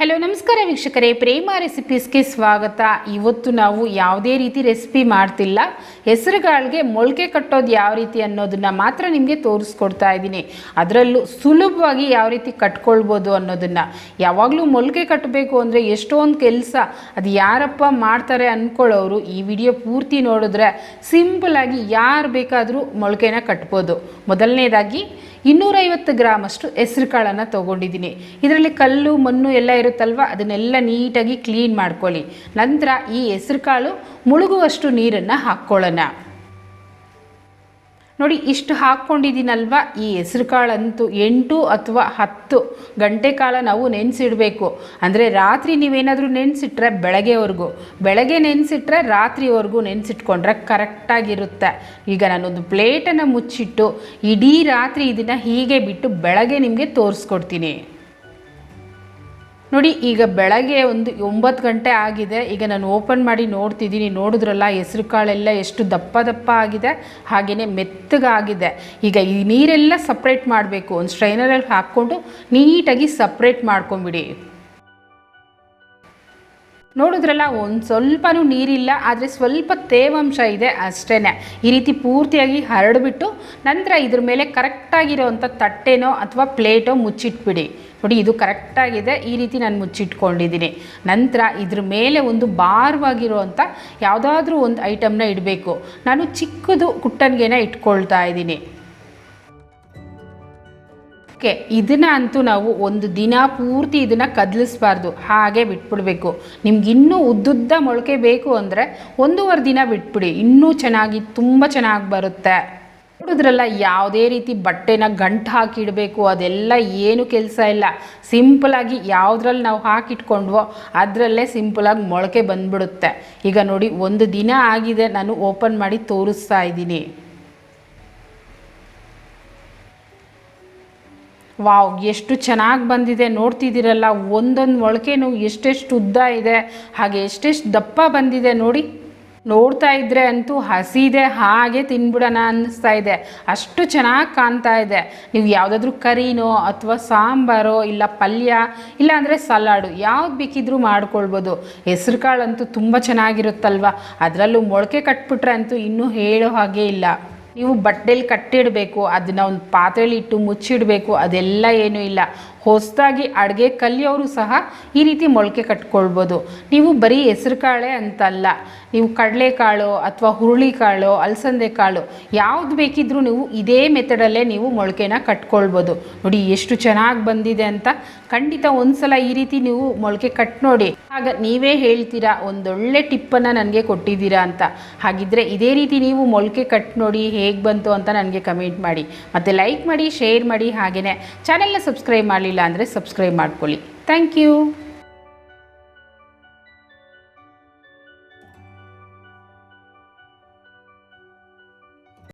Hello ನಮಸ್ಕಾರ ವೀಕ್ಷಕರೇ. ಪ್ರೇಮ ರೆಸಿಪೀಸ್ಗೆ ಸ್ವಾಗತ. ಇವತ್ತು ನಾವು ಯಾವುದೇ ರೀತಿ ರೆಸಿಪಿ ಮಾಡ್ತಿಲ್ಲ. ಹೆಸರುಗಾಳಿಗೆ ಮೊಳಕೆ ಕಟ್ಟೋದು ಯಾವ ರೀತಿ ಅನ್ನೋದನ್ನು ಮಾತ್ರ ನಿಮಗೆ ತೋರಿಸ್ಕೊಡ್ತಾ ಇದ್ದೀನಿ. ಅದರಲ್ಲೂ ಸುಲಭವಾಗಿ ಯಾವ ರೀತಿ ಕಟ್ಕೊಳ್ಬೋದು ಅನ್ನೋದನ್ನು. ಯಾವಾಗಲೂ ಮೊಳಕೆ ಕಟ್ಟಬೇಕು ಅಂದರೆ ಎಷ್ಟೊಂದು ಕೆಲಸ. ಅದು ಯಾರಪ್ಪ ಮಾಡ್ತಾರೆ ಅಂದ್ಕೊಳ್ಳೋರು ಈ ವಿಡಿಯೋ ಪೂರ್ತಿ ನೋಡಿದ್ರೆ ಸಿಂಪಲಾಗಿ ಯಾರು ಬೇಕಾದರೂ ಮೊಳಕೆನ ಕಟ್ಬೋದು. ಮೊದಲನೇದಾಗಿ ಇನ್ನೂರೈವತ್ತು ಗ್ರಾಮ್ ಅಷ್ಟು ಹೆಸರುಕಾಳನ್ನು ತೊಗೊಂಡಿದ್ದೀನಿ. ಇದರಲ್ಲಿ ಕಲ್ಲು, ಮಣ್ಣು ಎಲ್ಲ ಇರುತ್ತಲ್ವ? ಅದನ್ನೆಲ್ಲ ನೀಟಾಗಿ ಕ್ಲೀನ್ ಮಾಡ್ಕೊಳ್ಳಿ. ನಂತರ ಈ ಹೆಸರುಕಾಳು ಮುಳುಗುವಷ್ಟು ನೀರನ್ನು ಹಾಕ್ಕೊಳ್ಳೋಣ. ನೋಡಿ, ಇಷ್ಟು ಹಾಕ್ಕೊಂಡಿದ್ದೀನಲ್ವ? ಈ ಹೆಸ್ರು ಕಾಳಂತೂ ಎಂಟು ಅಥವಾ ಹತ್ತು ಗಂಟೆ ಕಾಲ ನಾವು ನೆನೆಸಿಡಬೇಕು. ಅಂದರೆ ರಾತ್ರಿ ನೀವೇನಾದರೂ ನೆನೆಸಿಟ್ರೆ ಬೆಳಗ್ಗೆವರೆಗೂ. ಬೆಳಗ್ಗೆ ನೆನೆಸಿಟ್ರೆ ರಾತ್ರಿವರೆಗೂ ನೆನೆಸಿಟ್ಕೊಂಡ್ರೆ ಕರೆಕ್ಟಾಗಿರುತ್ತೆ. ಈಗ ನಾನೊಂದು ಪ್ಲೇಟನ್ನು ಮುಚ್ಚಿಟ್ಟು ಇಡೀ ರಾತ್ರಿ ಇದನ್ನು ಹೀಗೆ ಬಿಟ್ಟು ಬೆಳಗ್ಗೆ ನಿಮಗೆ ತೋರಿಸ್ಕೊಡ್ತೀನಿ. ನೋಡಿ, ಈಗ ಬೆಳಗ್ಗೆ ಒಂದು ಒಂಬತ್ತು ಗಂಟೆ ಆಗಿದೆ. ಈಗ ನಾನು ಓಪನ್ ಮಾಡಿ ನೋಡ್ತಿದ್ದೀನಿ. ನೋಡಿದ್ರಲ್ಲ, ಹೆಸರು ಕಾಳೆಲ್ಲ ಎಷ್ಟು ದಪ್ಪ ದಪ್ಪ ಆಗಿದೆ. ಹಾಗೆಯೇ ಮೆತ್ತಗಾಗಿದೆ. ಈಗ ಈ ನೀರೆಲ್ಲ ಸಪ್ರೇಟ್ ಮಾಡಬೇಕು. ಒಂದು ಸ್ಟ್ರೈನರಲ್ಲಿ ಹಾಕ್ಕೊಂಡು ನೀಟಾಗಿ ಸಪ್ರೇಟ್ ಮಾಡ್ಕೊಂಬಿಡಿ. ನೋಡಿದ್ರಲ್ಲ, ಒಂದು ಸ್ವಲ್ಪನೂ ನೀರಿಲ್ಲ, ಆದರೆ ಸ್ವಲ್ಪ ತೇವಾಂಶ ಇದೆ ಅಷ್ಟೇ ಈ ರೀತಿ ಪೂರ್ತಿಯಾಗಿ ಹರಡಿಬಿಟ್ಟು ನಂತರ ಇದ್ರ ಮೇಲೆ ಕರೆಕ್ಟಾಗಿರೋವಂಥ ತಟ್ಟೆನೋ ಅಥವಾ ಪ್ಲೇಟೋ ಮುಚ್ಚಿಟ್ಬಿಡಿ. ನೋಡಿ, ಇದು ಕರೆಕ್ಟಾಗಿದೆ ಈ ರೀತಿ ನಾನು ಮುಚ್ಚಿಟ್ಕೊಂಡಿದ್ದೀನಿ. ನಂತರ ಇದ್ರ ಮೇಲೆ ಒಂದು ಭಾರವಾಗಿರುವಂಥ ಯಾವುದಾದ್ರೂ ಒಂದು ಐಟಮ್ನ ಇಡಬೇಕು. ನಾನು ಚಿಕ್ಕದು ಕುಟ್ಟನ್ಗೆನ ಇಟ್ಕೊಳ್ತಾ ಇದ್ದೀನಿ. ಓಕೆ ಇದನ್ನ ಅಂತೂ ನಾವು ಒಂದು ದಿನ ಪೂರ್ತಿ ಇದನ್ನು ಕದಲಿಸ್ಬಾರ್ದು. ಹಾಗೆ ಬಿಟ್ಬಿಡ್ಬೇಕು. ನಿಮ್ಗೆ ಇನ್ನೂ ಉದ್ದುದ್ದ ಮೊಳಕೆ ಬೇಕು ಅಂದರೆ ಒಂದೂವರೆ ದಿನ ಬಿಟ್ಬಿಡಿ. ಇನ್ನೂ ಚೆನ್ನಾಗಿ ತುಂಬ ಚೆನ್ನಾಗಿ ಬರುತ್ತೆ. ನೋಡಿದ್ರಲ್ಲ ಯಾವುದೇ ರೀತಿ ಬಟ್ಟೆನ ಗಂಟು ಹಾಕಿಡಬೇಕು ಅದೆಲ್ಲ ಏನು ಕೆಲಸ ಇಲ್ಲ. ಸಿಂಪಲಾಗಿ ಯಾವುದ್ರಲ್ಲಿ ನಾವು ಹಾಕಿಟ್ಕೊಂಡ್ವೋ ಅದರಲ್ಲೇ ಸಿಂಪಲಾಗಿ ಮೊಳಕೆ ಬಂದ್ಬಿಡುತ್ತೆ. ಈಗ ನೋಡಿ, ಒಂದು ದಿನ ಆಗಿದೆ. ನಾನು ಓಪನ್ ಮಾಡಿ ತೋರಿಸ್ತಾ ಇದ್ದೀನಿ. ವಾವ್, ಎಷ್ಟು ಚೆನ್ನಾಗಿ ಬಂದಿದೆ, ನೋಡ್ತಿದ್ದೀರಲ್ಲ, ಒಂದೊಂದು ಮೊಳಕೆನೂ ಎಷ್ಟೆಷ್ಟು ಉದ್ದ ಇದೆ, ಹಾಗೆ ಎಷ್ಟೆಷ್ಟು ದಪ್ಪ ಬಂದಿದೆ ನೋಡಿ. ನೋಡ್ತಾ ಇದ್ದರೆ ಅಂತೂ ಹಸಿದೆ ಹಾಗೆ ತಿನ್ಬಿಡೋಣ ಅನ್ನಿಸ್ತಾ ಇದೆ. ಅಷ್ಟು ಚೆನ್ನಾಗಿ ಕಾಣ್ತಾ ಇದೆ. ನೀವು ಯಾವುದಾದ್ರೂ ಕರಿನೋ ಅಥವಾ ಸಾಂಬಾರೋ ಇಲ್ಲ ಪಲ್ಯ ಇಲ್ಲಾಂದರೆ ಸಲಾಡು, ಯಾವ್ದು ಬೇಕಿದ್ರೂ ಮಾಡ್ಕೊಳ್ಬೋದು. ಹೆಸ್ರು ಕಾಳಂತೂ ತುಂಬ ಚೆನ್ನಾಗಿರುತ್ತಲ್ವ? ಅದರಲ್ಲೂ ಮೊಳಕೆ ಕಟ್ಬಿಟ್ರೆ ಅಂತೂ ಇನ್ನೂ ಹೇಳೋ ಹಾಗೆ ಇಲ್ಲ. ನೀವು ಬಟ್ಟೆಲಿ ಕಟ್ಟಿಡಬೇಕು ಅದನ್ನು ಒಂದು ಪಾತ್ರೆಲಿ ಇಟ್ಟು ಮುಚ್ಚಿಡಬೇಕು, ಅದೆಲ್ಲ ಏನೂ ಇಲ್ಲ. ಹೊಸದಾಗಿ ಅಡುಗೆ ಕಲಿಯೋರು ಸಹ ಈ ರೀತಿ ಮೊಳಕೆ ಕಟ್ಕೊಳ್ಬೋದು. ನೀವು ಬರೀ ಹೆಸ್ರು ಕಾಳೆ ಅಂತಲ್ಲ. ನೀವು ಕಡಲೆಕಾಳು ಅಥವಾ ಹುರುಳಿಕಾಳು ಅಲಸಂದೆ ಕಾಳು, ಯಾವ್ದು ಬೇಕಿದ್ರೂ ನೀವು ಇದೇ ಮೆಥಡಲ್ಲೇ ನೀವು ಮೊಳಕೆನ ಕಟ್ಕೊಳ್ಬೋದು. ನೋಡಿ, ಎಷ್ಟು ಚೆನ್ನಾಗಿ ಬಂದಿದೆ ಅಂತ ಖಂಡಿತ ಒಂದ್ಸಲ ಈ ರೀತಿ ನೀವು ಮೊಳಕೆ ಕಟ್ ನೋಡಿ ಆಗ ನೀವೇ ಹೇಳ್ತೀರಾ, ಒಂದೊಳ್ಳೆ ಟಿಪ್ಪನ್ನು ನನಗೆ ಕೊಟ್ಟಿದ್ದೀರಾ ಅಂತ. ಹಾಗಿದ್ರೆ ಇದೇ ರೀತಿ ನೀವು ಮೊಳಕೆ ಕಟ್ ನೋಡಿ ಹೇಗೆ ಬಂತು ಅಂತ ನನಗೆ ಕಮೆಂಟ್ ಮಾಡಿ. ಮತ್ತು ಲೈಕ್ ಮಾಡಿ, ಶೇರ್ ಮಾಡಿ ಹಾಗೆಯೇ ಚಾನೆಲ್ನ ಸಬ್ಸ್ಕ್ರೈಬ್ ಮಾಡಲಿಲ್ಲ ಅಂದರೆ ಸಬ್ಸ್ಕ್ರೈಬ್ ಮಾಡ್ಕೊಳ್ಳಿ. Thank you.